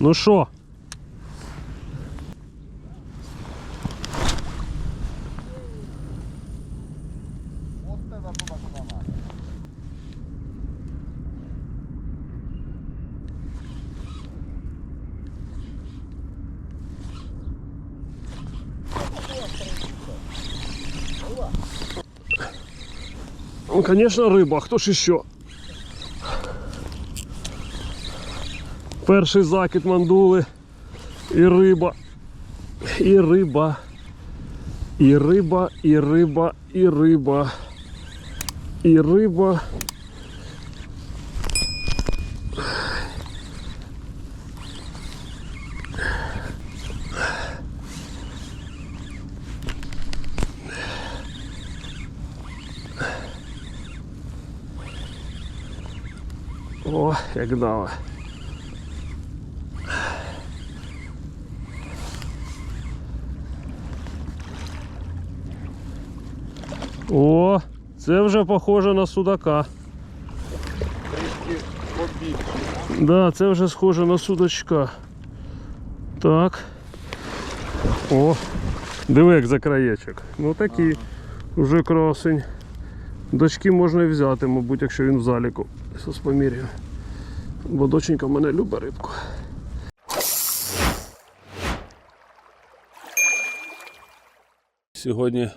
Ну що? Ну, конечно, риба, а хто ж іще? Перший закид мандули. І риба. І риба. І риба, і риба, і риба. І риба. О, як дала. О, це вже похоже на судака. Трішки побільше. Да, це вже схоже на судачка. Так. О, диви як за краєчок. Ну такий вже красень. Дочки можна і взяти, мабуть, якщо він в заліку. Зараз поміряю. Бо доченька в мене любить рибку. Сьогодні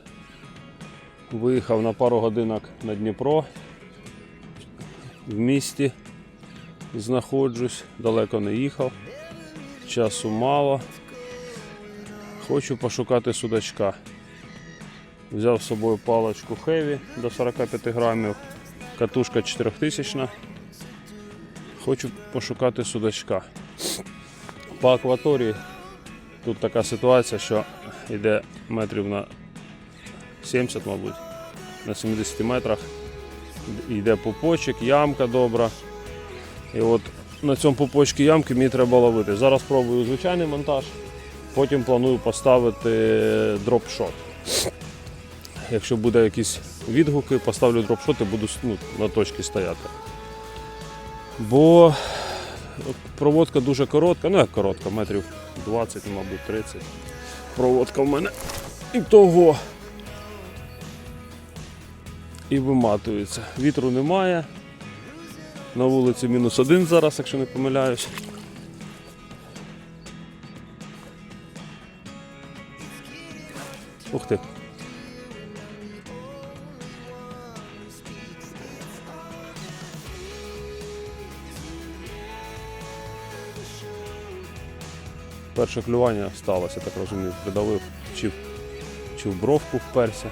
виїхав на пару годинок на Дніпро. В місті знаходжусь, далеко не їхав, часу мало. Хочу пошукати судачка. Взяв з собою паличку Heavy до 45 грамів, катушка 4000. Хочу пошукати судачка. По акваторії тут така ситуація, що йде метрів на 70, мабуть, на 70 метрах. Йде пупочок, ямка добра. І от на цьому пупочці ямки мені треба ловити. Зараз пробую звичайний монтаж, потім планую поставити дропшот. Якщо буде якісь відгуки, поставлю дропшот і буду ну, на точці стояти. Бо проводка дуже коротка, ну як коротка, метрів 20, мабуть, 30. Проводка в мене і того. І виматується. Вітру немає. На вулиці мінус один зараз, якщо не помиляюсь. Ух ти. Перше клювання сталося, так розумію, придавив, чи в бровку вперся.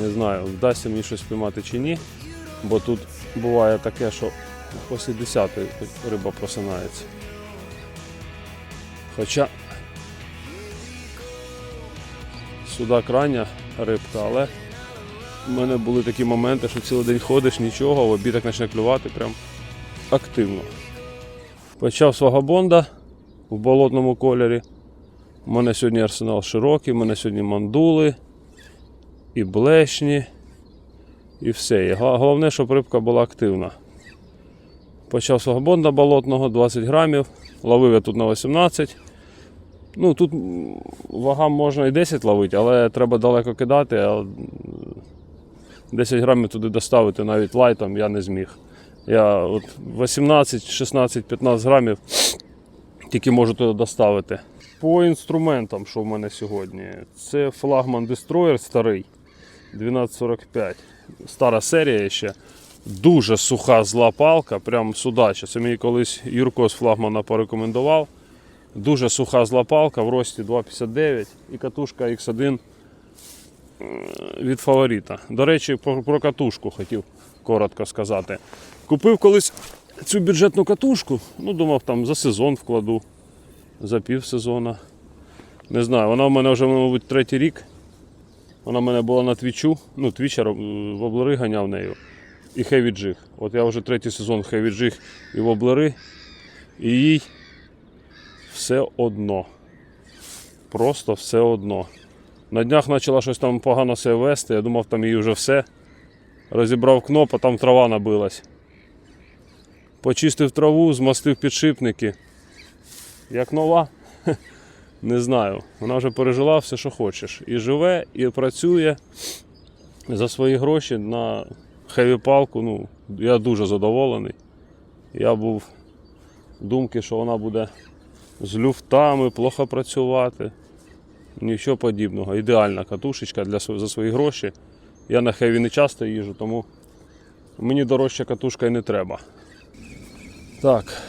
Не знаю, вдасться мені щось піймати чи ні, бо тут буває таке, що після 10 риба просинається. Хоча судак рання рибка, але в мене були такі моменти, що цілий день ходиш, нічого, в обід так почне клювати прям активно. Почав з в болотному кольорі. У мене сьогодні арсенал широкий, у мене сьогодні мандули і блешні, і все. І головне, щоб рибка була активна. Почав з вагабонда болотного 20 грамів, ловив я тут на 18. Ну, тут м, вага можна і 10 ловити, але треба далеко кидати, а 10 грамів туди доставити навіть лайтом я не зміг. Я от 18, 16, 15 грамів тільки можу туди доставити. По інструментам, що в мене сьогодні, це флагман Destroyer старий 1245. Стара серія ще. Дуже суха зла палка, прям судача. Це мені колись Юрко з флагмана порекомендував. Дуже суха зла палка в рості 2,59 і катушка X1 е, від фаворита. До речі, про, про катушку хотів коротко сказати. Купив колись цю бюджетну катушку, ну думав там за сезон вкладу, за пів сезона. Не знаю, вона в мене вже, мабуть, третій рік. Вона в мене була на твічу, ну, твічер в облери ганяв нею. І Heavy Jig. От я вже третій сезон Heavy Jig і в облери. І їй все одно. Просто все одно. На днях почала щось там погано себе вести, я думав, там її вже все. Розібрав кноп, а там трава набилась. Почистив траву, змастив підшипники. Як нова? Не знаю. Вона вже пережила все, що хочеш. І живе, і працює за свої гроші на хеві палку. Ну, я дуже задоволений. Я був думки, що вона буде з люфтами плохо працювати. Нічого подібного. Ідеальна катушечка для, за свої гроші. Я на хеві не часто їжу, тому мені дорожча катушка і не треба. Так,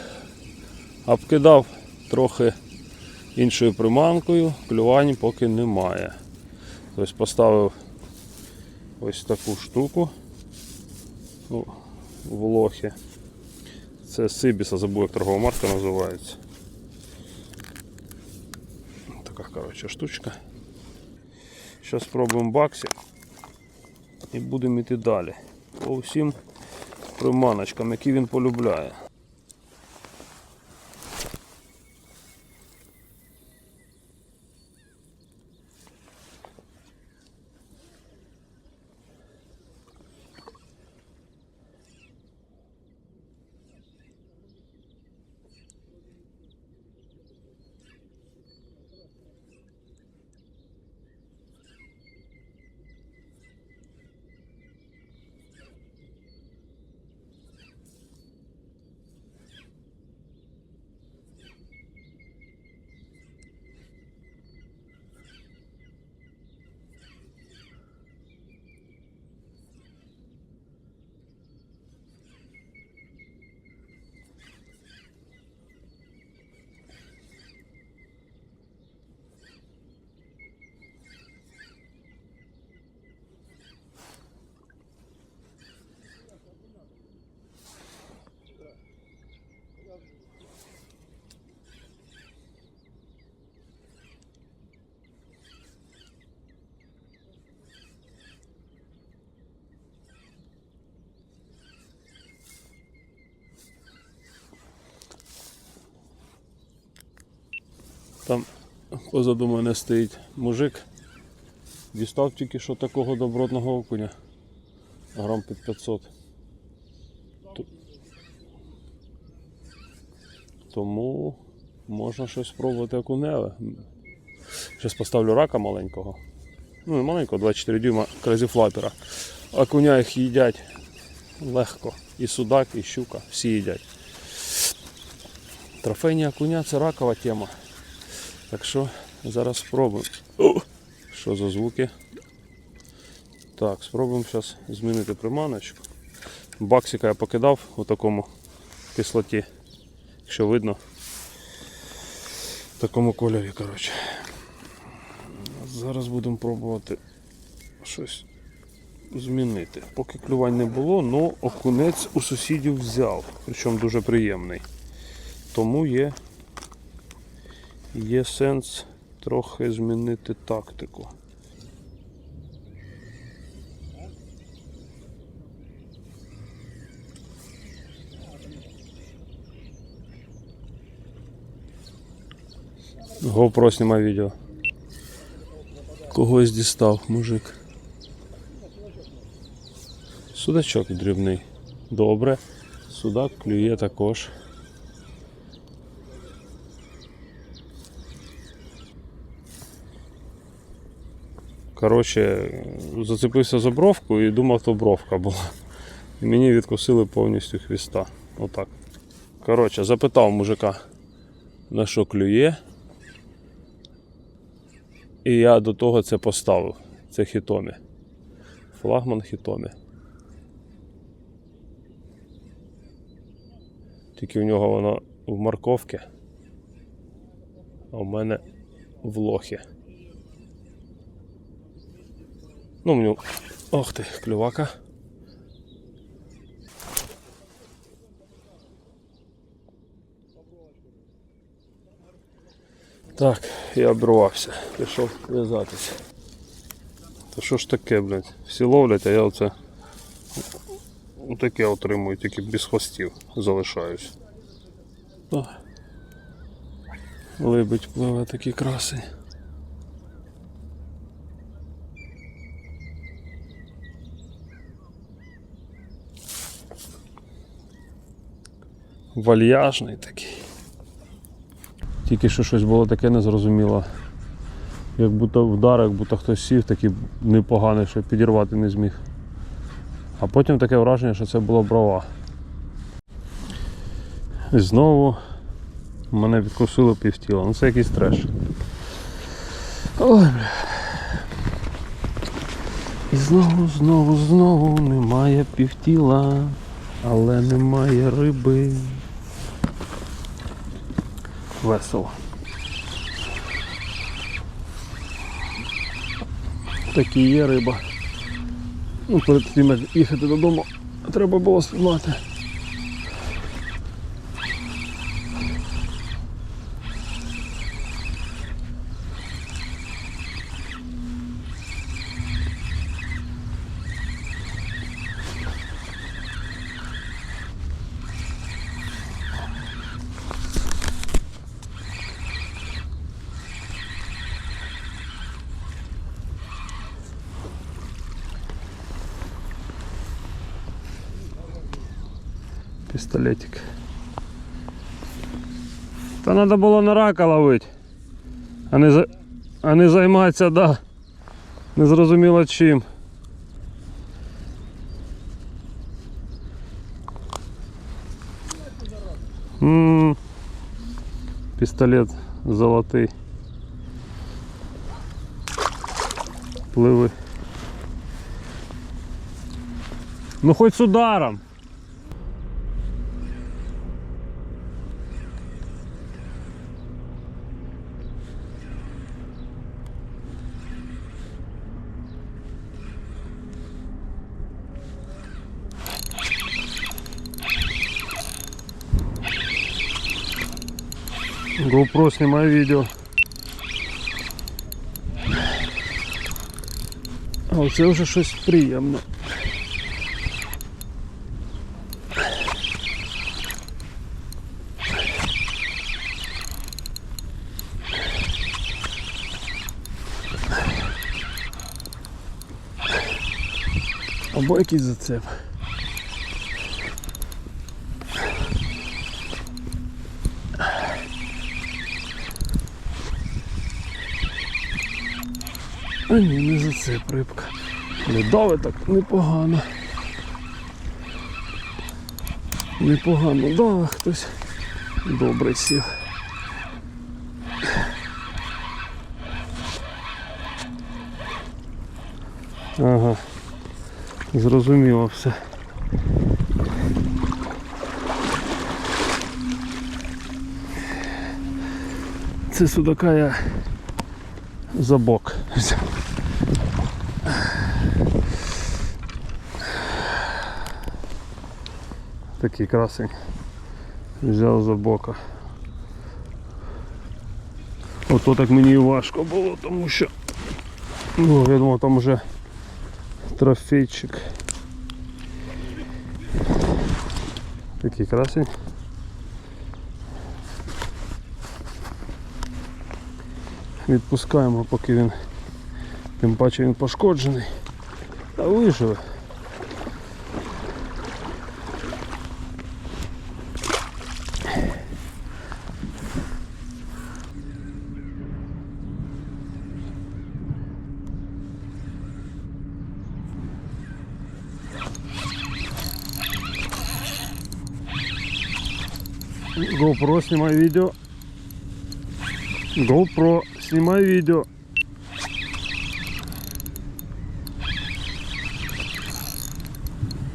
обкидав трохи іншою приманкою, клювань поки немає. Тобто поставив ось таку штуку в лохі. Це Сибіса, забув, як торгова марка називається. Така коротше штучка. Зараз спробуємо баксі і будемо йти далі. По всім приманочкам, які він полюбляє. Там позаду мене стоїть мужик. Дістав тільки що такого добротного окуня. Грам під 500. Тому можна щось спробувати окуневе. Зараз поставлю рака маленького. Ну не маленького, 24 дюйма кразіфлапера. Окуня їх їдять легко. І судак, і щука. Всі їдять. Трофейні окуня це ракова тема. Так що зараз спробуємо. О, Що за звуки? Так, спробуємо зараз змінити приманочку. Баксика я покидав у такому кислоті, якщо видно. В такому кольорі, коротше. Зараз будемо пробувати щось змінити. Поки клювань не було, але окунець у сусідів взяв, причому дуже приємний. Тому є є сенс трохи змінити тактику. GoPro знімай відео. Когось дістав, мужик. Судачок дрібний. Добре. Судак клює також. Коротше, зацепився за бровку і думав, то бровка була. І мені відкусили повністю хвіста. Отак. Коротше, запитав мужика, на що клює. І я до того це поставив. Це хітомі. Флагман хітомі. Тільки в нього воно в морковці, а в мене в лохі. Ну, в нього. Ох ти, клювака. Так, я обрувався, пішов в'язатися. Та що ж таке, блядь? Всі ловлять, а я оце таке отримую, тільки без хвостів залишаюсь. Либить пливе такі краси. Вальяжний такий. Тільки що щось було таке незрозуміло. Як будто вдар, як будто хтось сів, такий непоганий, що підірвати не зміг. А потім таке враження, що це була брова. І знову мене відкусило півтіла. Ну це якийсь треш. Ой, бля. І знову, знову, знову немає півтіла, але немає риби. Весело. Такі є риба. Ну, перед тим як їхати додому, треба було спіймати. Пістолетик. Та треба було на рака ловити, а не, за... а не займатися, да. Незрозуміло чим. м Пістолет золотий. Пливи. Ну хоч з ударом. GoPro снимай видео. А оце вже щось приємне. Або якийсь зацеп. А ні, не зацеп рибка. Ледове так непогано. Непогано дав хтось. Добре сів. Ага. Зрозуміло все. Це судака я за бок взяв. Такий красень. Взяв за бока. Ото так мені і важко було, тому що ну, я думав там вже трофейчик. Такий красень. Відпускаємо, поки він, тим паче він пошкоджений. Та виживе. GoPro, снимай видео. GoPro, снимай видео.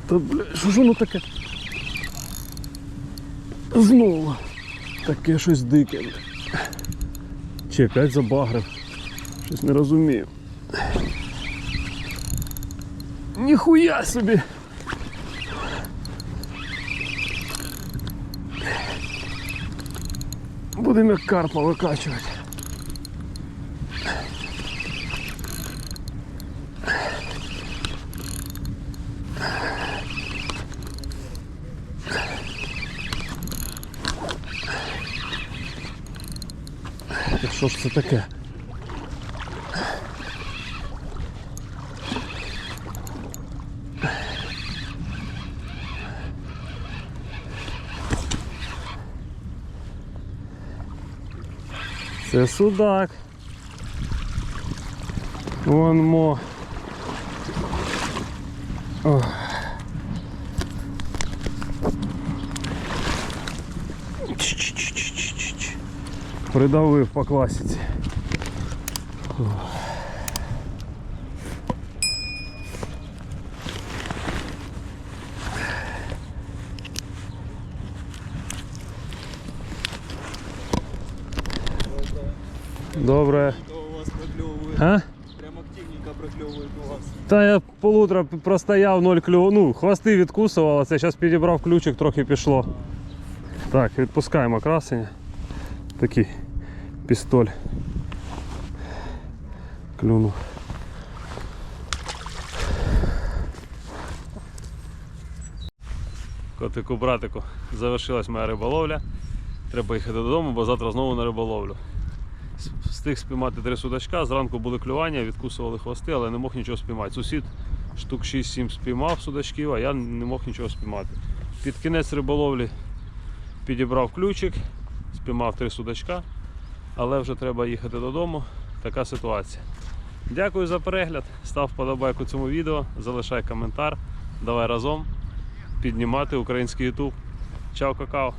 Та бля, що ж воно таке? Знову. Таке щось дике. Чи опять забагрив? Щось не розумію. Ніхуя собі! Будемо як карпа викачувати. Що ж це таке? Це судак. Вон мо. Ох. Ч-ч-ч-ч-ч-ч. Придавив по класиці. Добре. У вас? А? Прям активненько проклевывает у вас. Та я полутора п- простояв, ноль клюв. Ну, хвости відкусувало, це зараз підібрав ключик, трохи пішло. Так, відпускаємо красення. Такий пістоль. Клюнув. Котику, братику, завершилась моя риболовля. Треба їхати додому, бо завтра знову на риболовлю. Встиг спіймати три судачка, зранку були клювання, відкусували хвости, але не мог нічого спіймати. Сусід штук 6-7 спіймав судачків, а я не мог нічого спіймати. Під кінець риболовлі підібрав ключик, спіймав три судачка, але вже треба їхати додому. Така ситуація. Дякую за перегляд. Став вподобайку цьому відео, залишай коментар. Давай разом піднімати український YouTube. Чао, какао!